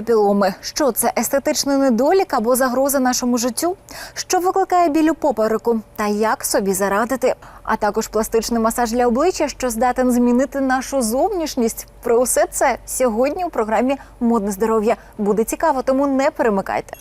Папіломи. Що це естетичний недолік або загроза нашому життю? Що викликає біль у попереку? Та як собі зарадити? А також пластичний масаж для обличчя, що здатен змінити нашу зовнішність. Про усе це сьогодні у програмі Модне здоров'я буде цікаво, тому не перемикайте.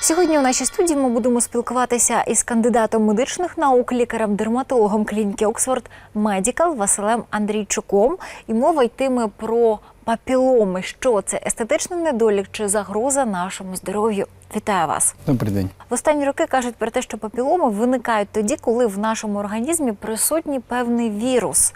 Сьогодні у нашій студії ми будемо спілкуватися із кандидатом медичних наук, лікарем-дерматологом клініки Оксфорд Медікал Василем Андрійчуком. І мова йтиме про папіломи. Що це естетичний недолік чи загроза нашому здоров'ю? Вітаю вас! Добрий день. В останні роки кажуть про те, що папіломи виникають тоді, коли в нашому організмі присутній певний вірус.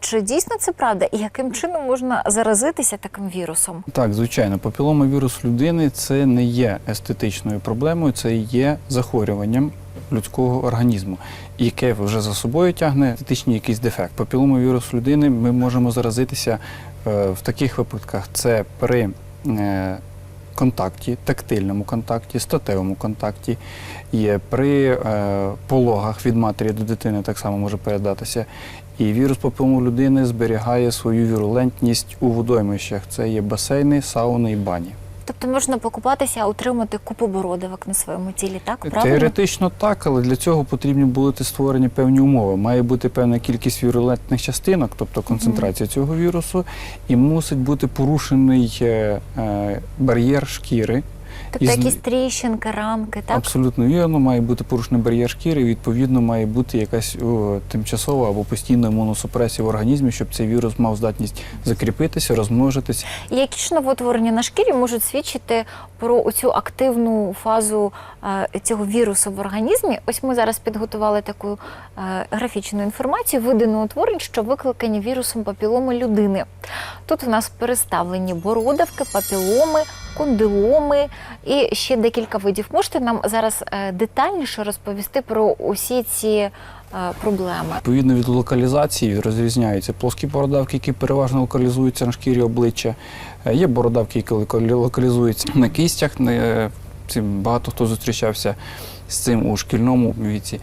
Чи дійсно це правда? І яким чином можна заразитися таким вірусом? Так, звичайно, папіломовірус людини це не є естетичною проблемою, це є захворюванням людського організму, яке вже за собою тягне естетичний якийсь дефект. Папіломовірус людини ми можемо заразитися е, в таких випадках: це при е, контакті, тактильному контакті, статевому контакті, є при е, пологах від матері до дитини так само може передатися. І вірус папілому людини зберігає свою вірулентність у водоймищах. Це є басейни, сауни і бані. Тобто можна покупатися, а отримати купу бородавок на своєму тілі, так? Правильно? Теоретично так, але для цього потрібні бути створені певні умови. Має бути певна кількість вірулентних частинок, тобто концентрація цього вірусу, і мусить бути порушений е, е, бар'єр шкіри. Тобто із- якісь тріщинки, рамки, так? Абсолютно вірно, має бути порушений бар'єр шкіри, і відповідно має бути якась о, тимчасова або постійна імуносупресія в організмі, щоб цей вірус мав здатність закріпитися, розмножитися. І які ж новоутворення на шкірі можуть свідчити про цю активну фазу е, цього вірусу в організмі? Ось ми зараз підготували таку е, графічну інформацію, видано утворень, що викликані вірусом папіломи людини. Тут у нас переставлені бородавки, папіломи, кондиломи і ще декілька видів. Можете нам зараз е, детальніше розповісти про усі ці е, проблеми? Відповідно від локалізації розрізняються плоскі бородавки, які переважно локалізуються на шкірі обличчя. Е, Є бородавки, які локалізуються на кістях. багато хто зустрічався з цим у шкільному віці.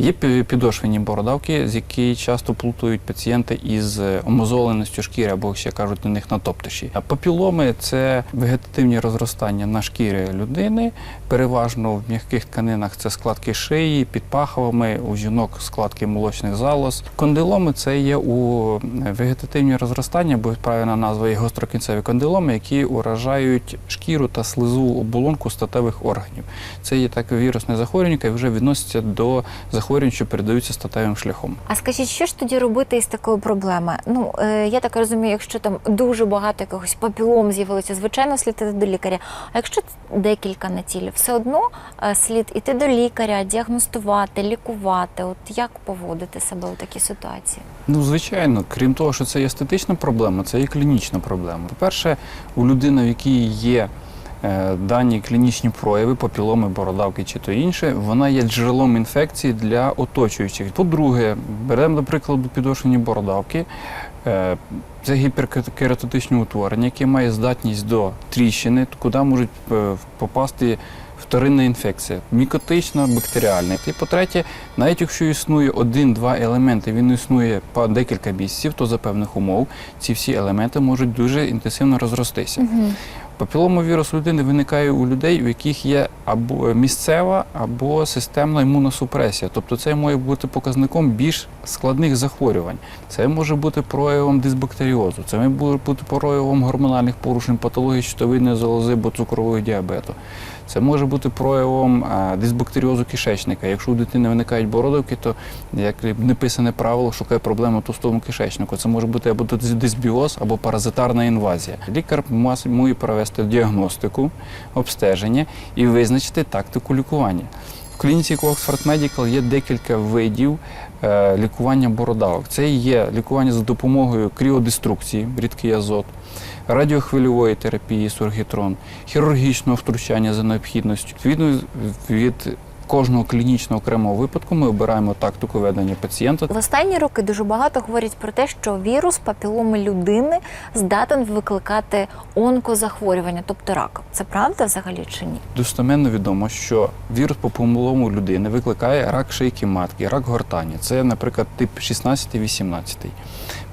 Є підошвені бородавки, з які часто плутають пацієнти із е, омозоленістю шкіри, або ще кажуть на них натоптиші. А папіломи це вегетативні розростання на шкірі людини. Переважно в м'яких тканинах це складки шиї, під паховами, у жінок складки молочних залоз. Кондиломи це є у е, вегетативні розростання, бо правильна назва є гострокінцеві кондиломи, які уражають шкіру та слизу оболонку статевих органів. Це є таке вірусне захворювання, яке вже відноситься до захворювань, що передаються статевим шляхом. А скажіть, що ж тоді робити із такою проблемою? Ну е, я так розумію, якщо там дуже багато якогось папілом з'явилося, звичайно, слід іти до лікаря. А якщо декілька на тілі, все одно е, слід іти до лікаря, діагностувати, лікувати. От як поводити себе у такій ситуації? Ну, звичайно, крім того, що це є естетична проблема, це є клінічна проблема. По-перше, у людини, в якій є дані клінічні прояви, папіломи, бородавки чи то інше, вона є джерелом інфекції для оточуючих. По-друге, беремо, до прикладу, бородавки. Е, Це гіперкератотичні утворення, які мають здатність до тріщини, куди можуть е, попасти вторинна інфекція, мікотична, бактеріальна. І по-третє, навіть якщо існує один-два елементи, він існує по декілька місяців, то за певних умов ці всі елементи можуть дуже інтенсивно розростися. Папіломовірус людини виникає у людей, у яких є або місцева, або системна імуносупресія. Тобто це може бути показником більш складних захворювань. Це може бути проявом дисбактеріозу, це може бути проявом гормональних порушень, патології щитовидної залози або цукрового діабету. Це може бути проявом дисбактеріозу кишечника. Якщо у дитини виникають бородавки, то як неписане правило шукає проблему товстому кишечнику. Це може бути або дисбіоз, або паразитарна інвазія. Лікар має провести діагностику, обстеження і визначити тактику лікування. Клініці Oxford Medical є декілька видів е, лікування бородавок. Це є лікування за допомогою кріодеструкції, рідкий азот, радіохвильової терапії сургітрон, хірургічного втручання за необхідністю. Відповідно від кожного клінічного окремого випадку ми обираємо тактику ведення пацієнта. В останні роки дуже багато говорять про те, що вірус папіломи людини здатен викликати онкозахворювання, тобто рак. Це правда взагалі чи ні? Достеменно відомо, що вірус по людини викликає рак шийки матки, рак гортані. Це, наприклад, тип 16-18.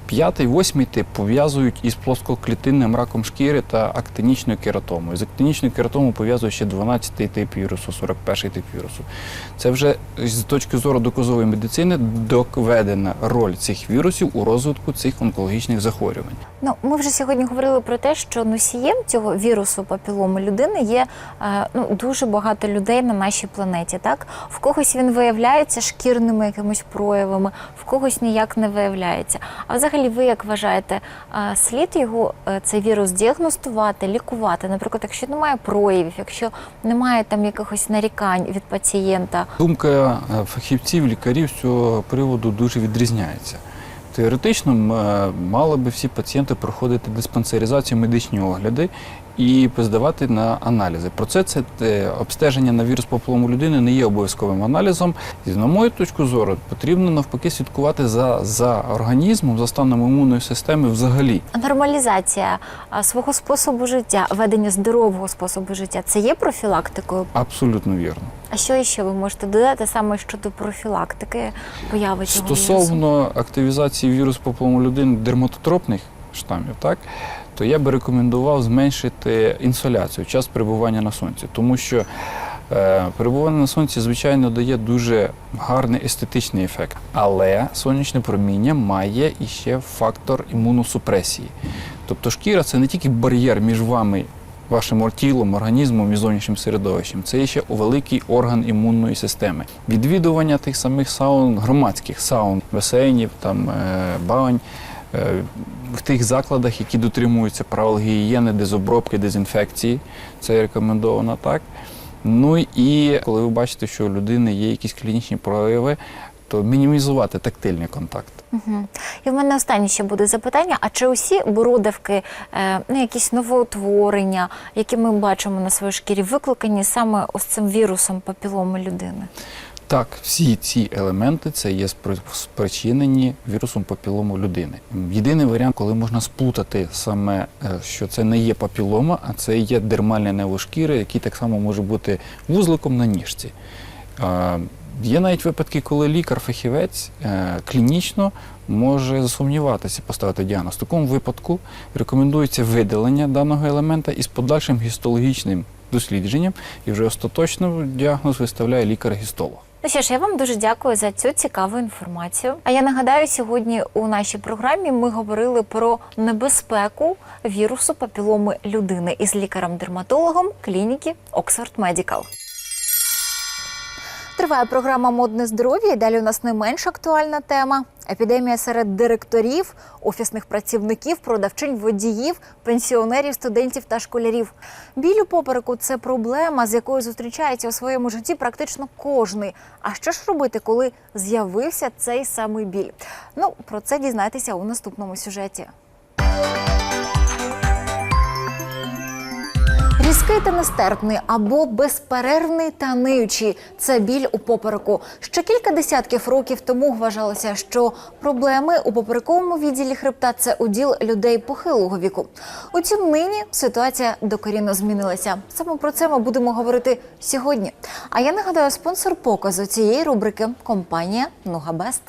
П'ятий, восьмий тип пов'язують із плоскоклітинним раком шкіри та актинічною кератомою. З актинічною кератомою пов'язує ще 12-й тип вірусу, 41-й тип вірусу. Це вже з точки зору доказової медицини доведена роль цих вірусів у розвитку цих онкологічних захворювань. Ну, ми вже сьогодні говорили про те, що носієм цього вірусу папіломи людини є е, ну, дуже багато людей на нашій планеті. Так? В когось він виявляється шкірними якимись проявами, в когось ніяк не виявляється. А взагалі, ви як вважаєте, е, слід його е, цей вірус діагностувати, лікувати? Наприклад, якщо немає проявів, якщо немає там якихось нарікань від пацієнта, Думка е, фахівців, лікарів з цього приводу дуже відрізняється. Теоретично мали би всі пацієнти проходити диспансеризацію, медичні огляди і здавати на аналізи. Про це це е, обстеження на вірус папілому людини не є обов'язковим аналізом. І на мою точку зору потрібно навпаки слідкувати за, за організмом, за станом імунної системи взагалі. нормалізація свого способу життя, ведення здорового способу життя це є профілактикою. Абсолютно вірно. А що іще ви можете додати саме щодо профілактики появи цього вірусу? Стосовно активізації вірусу папілому людини дерматотропних штамів, так то я би рекомендував зменшити інсоляцію, час перебування на сонці, тому що е, перебування на сонці, звичайно, дає дуже гарний естетичний ефект, але сонячне проміння має іще фактор імуносупресії. Тобто шкіра це не тільки бар'єр між вами. Вашим тілом, організмом і зовнішнім середовищем це ще великий орган імунної системи. Відвідування тих самих саун, громадських саун, басейнів, там е, бань е, в тих закладах, які дотримуються правил гігієни, дезобробки, дезінфекції. Це рекомендовано так. Ну і коли ви бачите, що у людини є якісь клінічні прояви, то мінімізувати тактильний контакт. Угу. І в мене останнє ще буде запитання: а чи усі бородавки, е, ну, якісь новоутворення, які ми бачимо на своїй шкірі, викликані саме ось цим вірусом папіломи людини? Так, всі ці елементи це є спричинені вірусом папілому людини. Єдиний варіант, коли можна сплутати саме, е, що це не є папілома, а це є дермальне нево шкіри, який так само може бути вузликом на ніжці. Є навіть випадки, коли лікар-фахівець е, клінічно може засумніватися, поставити діагноз. В такому випадку рекомендується видалення даного елемента із подальшим гістологічним дослідженням, і вже остаточно діагноз виставляє лікар-гістолог. Ну що ж, я вам дуже дякую за цю цікаву інформацію. А я нагадаю, сьогодні у нашій програмі ми говорили про небезпеку вірусу папіломи людини із лікарем-дерматологом клініки Oxford Medical. Триває програма Модне здоров'я. І далі у нас не менш актуальна тема. Епідемія серед директорів, офісних працівників, продавчинь, водіїв, пенсіонерів, студентів та школярів. Біль у попереку це проблема, з якою зустрічається у своєму житті практично кожний. А що ж робити, коли з'явився цей самий біль? Ну про це дізнайтеся у наступному сюжеті. Різкий нестерпний або безперервний та ниючий – це біль у попереку. Ще кілька десятків років тому вважалося, що проблеми у поперековому відділі хребта це уділ людей похилого віку. Утім, нині ситуація докорінно змінилася. Саме про це ми будемо говорити сьогодні. А я нагадаю, спонсор показу цієї рубрики компанія Нугабест.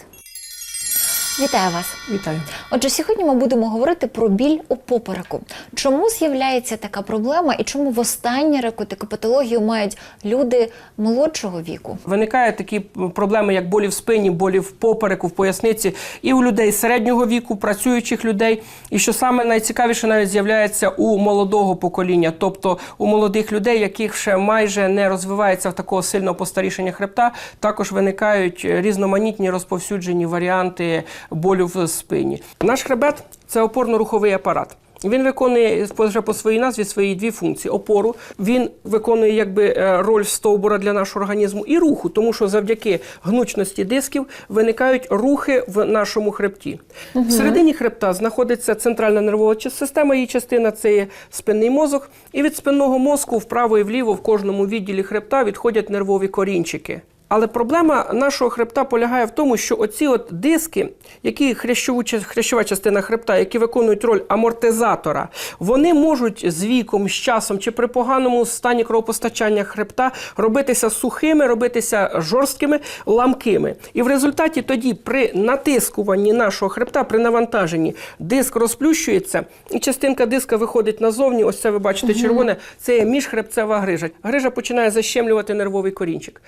Вітаю вас! Вітаю. Отже, сьогодні ми будемо говорити про біль у попереку. Чому з'являється така проблема і чому востаннє таку патологію мають люди молодшого віку? Виникають такі проблеми, як болі в спині, болі в попереку, в поясниці, і у людей середнього віку, працюючих людей. І що саме найцікавіше, навіть з'являється у молодого покоління, тобто у молодих людей, яких ще майже не розвивається в такого сильного постарішення хребта, також виникають різноманітні розповсюджені варіанти болю в спині. Наш хребет це опорно-руховий апарат. Він виконує вже по своїй назві свої дві функції: опору. Він виконує якби е, роль стовбура для нашого організму і руху, тому що завдяки гнучності дисків виникають рухи в нашому хребті. В середині хребта знаходиться центральна нервова система. Її частина це є спинний мозок. І від спинного мозку вправо і вліво в кожному відділі хребта відходять нервові корінчики. Але проблема нашого хребта полягає в тому, що оці от диски, які хрящову, хрящова частина хребта, які виконують роль амортизатора, вони можуть з віком, з часом чи при поганому стані кровопостачання хребта робитися сухими, робитися жорсткими, ламкими. І в результаті тоді при натискуванні нашого хребта, при навантаженні, диск розплющується, і частинка диска виходить назовні. Ось це ви бачите червоне. Це є міжхребцева грижа. Грижа починає защемлювати нервовий корінчик.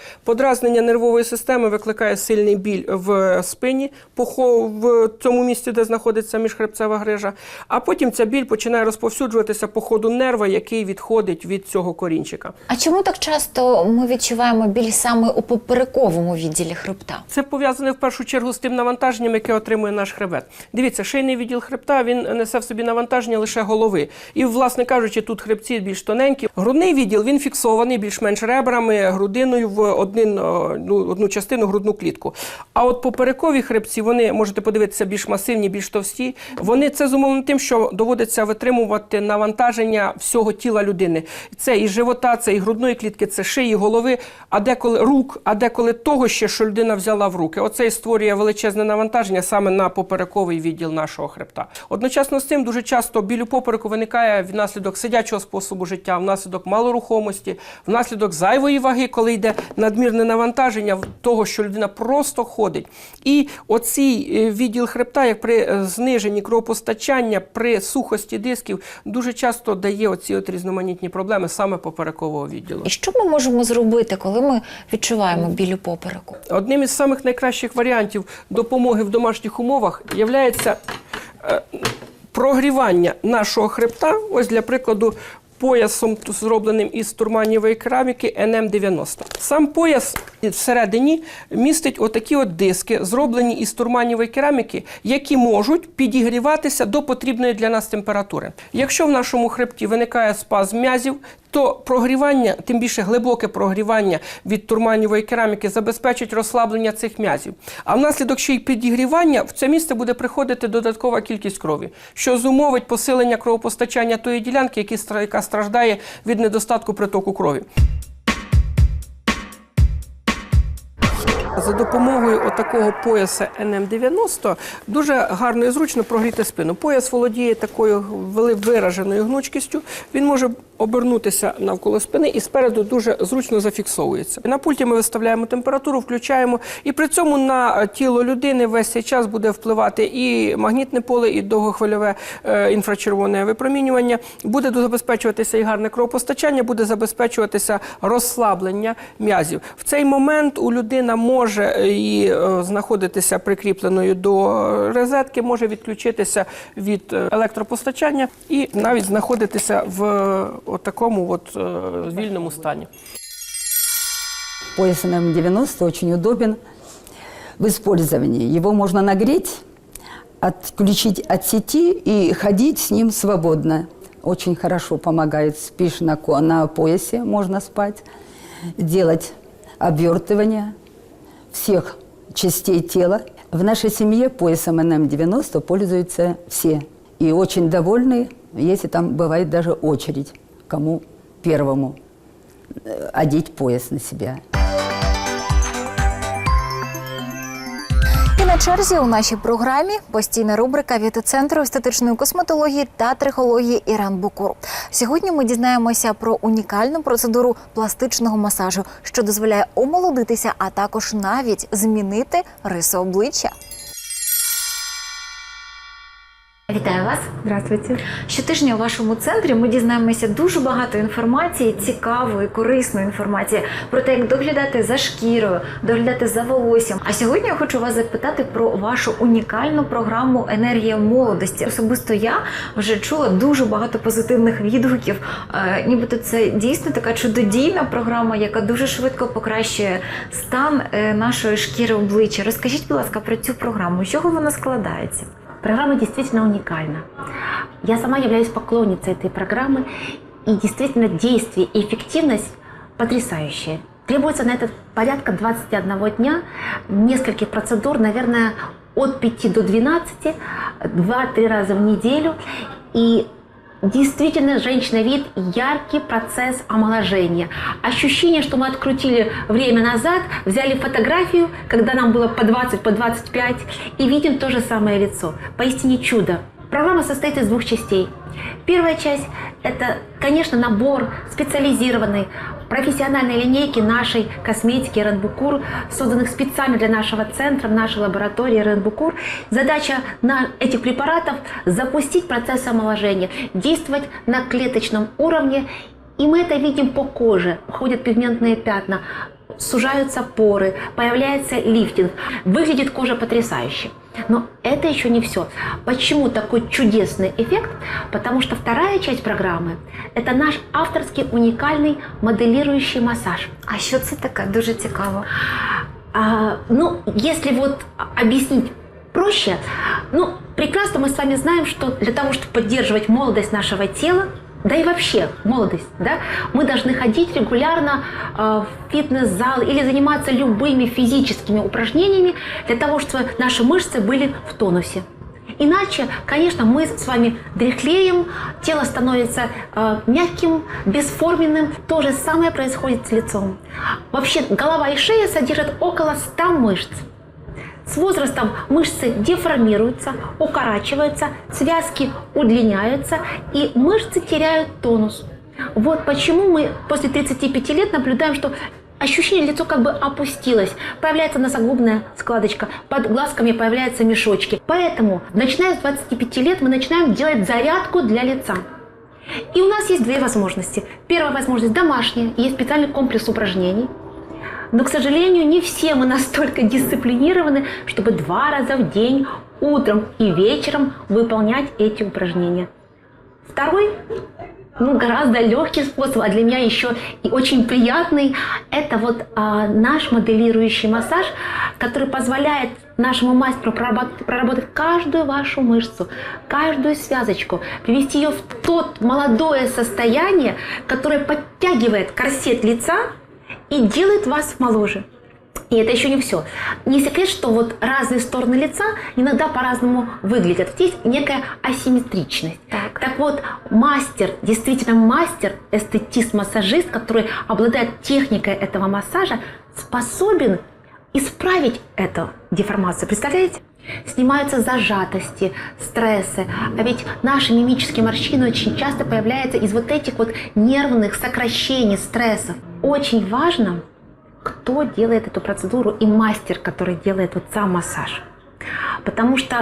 Подразнення нервової системи викликає сильний біль в спині, в цьому місці, де знаходиться міжхребцева грижа. А потім ця біль починає розповсюджуватися по ходу нерва, який відходить від цього корінчика. А чому так часто ми відчуваємо біль саме у поперековому відділі хребта? Це пов'язане в першу чергу з тим навантаженням, яке отримує наш хребет. Дивіться, шийний відділ хребта він несе в собі навантаження лише голови. І, власне кажучи, тут хребці більш тоненькі. Грудний відділ він фіксований більш-менш ребрами, грудиною в один, ну, одну частину грудну клітку. А от поперекові хребці, вони можете подивитися більш масивні, більш товсті. Вони це зумовлено тим, що доводиться витримувати навантаження всього тіла людини. Це і живота, це і грудної клітки, це шиї, голови, а деколи рук, а деколи того ще, що людина взяла в руки. Оце і створює величезне навантаження саме на поперековий відділ нашого хребта. Одночасно з цим дуже часто біль у попереку виникає внаслідок сидячого способу життя, внаслідок малорухомості, внаслідок зайвої ваги, коли йде надмірне навантаження в того, що людина просто ходить. І оцій е, відділ хребта, як при е, зниженні кровопостачання, при сухості дисків, дуже часто дає оці от різноманітні проблеми саме поперекового відділу. І що ми можемо зробити, коли ми відчуваємо біль у попереку? Одним із самих найкращих варіантів допомоги в домашніх умовах є прогрівання нашого хребта. Ось для прикладу. Поясом зробленим із турманівої кераміки НМ90. Сам пояс всередині містить отакі от диски, зроблені із турманівої кераміки, які можуть підігріватися до потрібної для нас температури. Якщо в нашому хребті виникає спазм м'язів, то прогрівання, тим більше глибоке прогрівання від турманівої кераміки, забезпечить розслаблення цих м'язів. А внаслідок ще й підігрівання в це місце буде приходити додаткова кількість крові, що зумовить посилення кровопостачання тої ділянки, яка страждає від недостатку притоку крові. За допомогою отакого пояса НМ90 дуже гарно і зручно прогріти спину. Пояс володіє такою вираженою гнучкістю. Він може обернутися навколо спини і спереду дуже зручно зафіксовується. На пульті ми виставляємо температуру, включаємо, і при цьому на тіло людини весь цей час буде впливати і магнітне поле, і довгохвильове е, інфрачервоне випромінювання. Буде забезпечуватися і гарне кровопостачання, буде забезпечуватися розслаблення м'язів. В цей момент у людина може е, і е, знаходитися прикріпленою до розетки, може відключитися від е, електропостачання і навіть знаходитися в такому от вільному стані. Пояс НМ-90 очень удобен в использовании. Его можно нагреть, отключить от сети и ходить с ним свободно. Очень хорошо помогает. Спишь на, на поясе, можно спать, делать обвертывание всех частей тела. В нашей семье поясом НМ-90 пользуются все. И очень довольны, если там бывает даже очередь, кому первому э, одеть пояс на себя. На черзі у нашій програмі постійна рубрика від центру естетичної косметології та трихології Іран Букур. Сьогодні ми дізнаємося про унікальну процедуру пластичного масажу, що дозволяє омолодитися, а також навіть змінити риси обличчя. Вітаю вас! Здравствуйте. Щотижня у вашому центрі ми дізнаємося дуже багато інформації, цікавої, корисної інформації про те, як доглядати за шкірою, доглядати за волоссям. А сьогодні я хочу вас запитати про вашу унікальну програму Енергія молодості. Особисто я вже чула дуже багато позитивних відгуків. Е, Нібито це дійсно така чудодійна програма, яка дуже швидко покращує стан е, нашої шкіри обличчя. Розкажіть, будь ласка, про цю програму. З чого вона складається? Программа действительно уникальна. Я сама являюсь поклонницей этой программы, и действительно действие и эффективность потрясающие. Требуется на это порядка 21 дня, нескольких процедур, наверное, от 5 до 12, 2-3 раза в неделю. И действительно женщина видит яркий процесс омоложения. Ощущение, что мы открутили время назад, взяли фотографию, когда нам было по 20, по 25, и видим то же самое лицо. Поистине чудо. Программа состоит из двух частей. Первая часть – это, конечно, набор специализированной профессиональной линейки нашей косметики Ренбукур, созданных специально для нашего центра, в нашей лаборатории Ренбукур. Задача на этих препаратов – запустить процесс омоложения, действовать на клеточном уровне. И мы это видим по коже. Уходят пигментные пятна, сужаются поры, появляется лифтинг. Выглядит кожа потрясающе. Но это еще не все. Почему такой чудесный эффект? Потому что вторая часть программы – это наш авторский уникальный моделирующий массаж. А що це таке? Дуже цікаво. А, ну, если вот объяснить проще, ну, прекрасно мы с вами знаем, что для того, чтобы поддерживать молодость нашего тела, да и вообще молодость, да, мы должны ходить регулярно э, в фитнес-зал или заниматься любыми физическими упражнениями для того, чтобы наши мышцы были в тонусе. Иначе, конечно, мы с вами дряхлеем, тело становится э, мягким, бесформенным. То же самое происходит с лицом. Вообще голова и шея содержат около 100 мышц. С возрастом мышцы деформируются, укорачиваются, связки удлиняются и мышцы теряют тонус. Вот почему мы после 35 лет наблюдаем, что ощущение лицо как бы опустилось, появляется носогубная складочка, под глазками появляются мешочки. Поэтому, начиная с 25 лет, мы начинаем делать зарядку для лица. И у нас есть две возможности. Первая возможность домашняя, есть специальный комплекс упражнений. Но, к сожалению, не все мы настолько дисциплинированы, чтобы два раза в день, утром и вечером выполнять эти упражнения. Второй, ну, гораздо легкий способ, а для меня еще и очень приятный, это вот а, наш моделирующий массаж, который позволяет нашему мастеру проработ- проработать каждую вашу мышцу, каждую связочку, привести ее в тот молодое состояние, которое подтягивает корсет лица и делает вас моложе. И это еще не все. Не секрет, что вот разные стороны лица иногда по-разному выглядят. Здесь некая асимметричность. Так. Так вот, мастер, действительно мастер, эстетист-массажист, который обладает техникой этого массажа, способен исправить эту деформацию. Представляете? Снимаются зажатости, стрессы. А ведь наши мимические морщины очень часто появляются из вот этих вот нервных сокращений, стрессов Очень важно, кто делает эту процедуру и мастер, который делает вот сам массаж. Потому что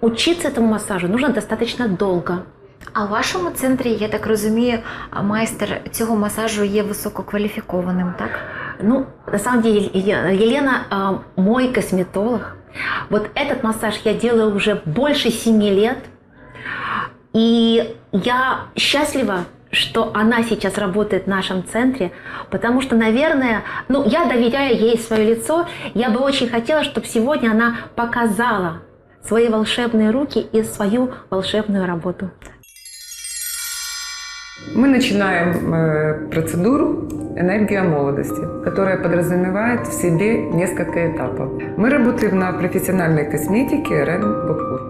учиться этому массажу нужно достаточно долго. А в вашому центрі, я так розумію, майстер цього масажу є висококваліфікованим, так? Ну, на самом деле, Е- Елена э, мой косметолог. Вот этот массаж я делаю уже больше семи лет. И я счастлива, что она сейчас работает в нашем центре, потому что, наверное, ну, я доверяю ей свое лицо. Я бы очень хотела, чтобы сегодня она показала свои волшебные руки и свою волшебную работу. Мы начинаем э, процедуру «Энергия молодости», которая подразумевает в себе несколько этапов. Мы работаем на профессиональной косметике Рен Бакур.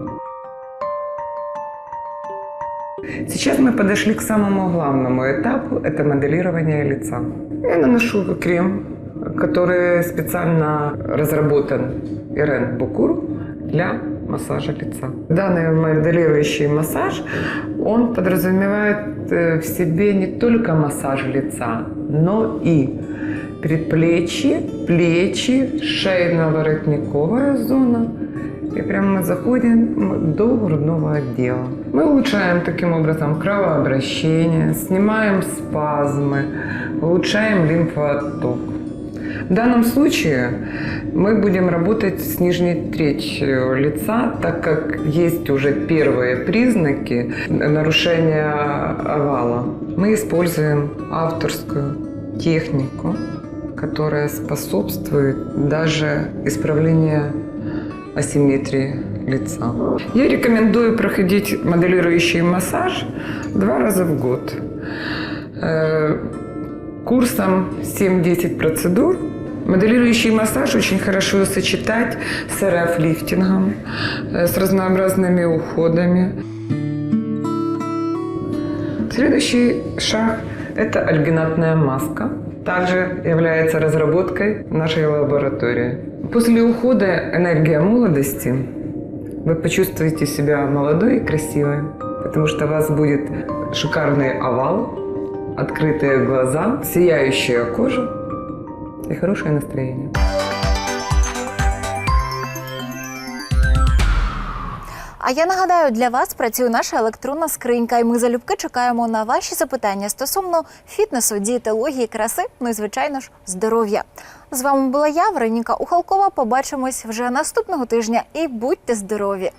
Сейчас мы подошли к самому главному этапу – это моделирование лица. Я наношу крем, который специально разработан Ирен Букур для массажа лица. Данный моделирующий массаж, он подразумевает э, в себе не только массаж лица, но и предплечье, плечи, шейно-воротниковая зона. И прямо мы заходим до грудного отдела. Мы улучшаем таким образом кровообращение, снимаем спазмы, улучшаем лимфоотток. В данном случае мы будем работать с нижней третью лица, так как есть уже первые признаки нарушения овала. Мы используем авторскую технику, которая способствует даже исправлению асимметрии лица. Я рекомендую проходить моделирующий массаж два раза в год. Э, Курсом 7-10 процедур Моделирующий массаж очень хорошо сочетать с РФ-лифтингом, э, с разнообразными уходами. Следующий шаг – это альгинатная маска. Также является разработкой нашей лаборатории. После ухода энергия молодости вы почувствуете себя молодой и красивой, потому что у вас будет шикарный овал, открытые глаза, сияющая кожа и хорошее настроение. А я нагадаю, для вас працює наша електронна скринька, і ми залюбки чекаємо на ваші запитання стосовно фітнесу, дієтології, краси, ну і звичайно ж здоров'я. З вами була я, Вероніка Ухалкова. Побачимось вже наступного тижня і будьте здорові!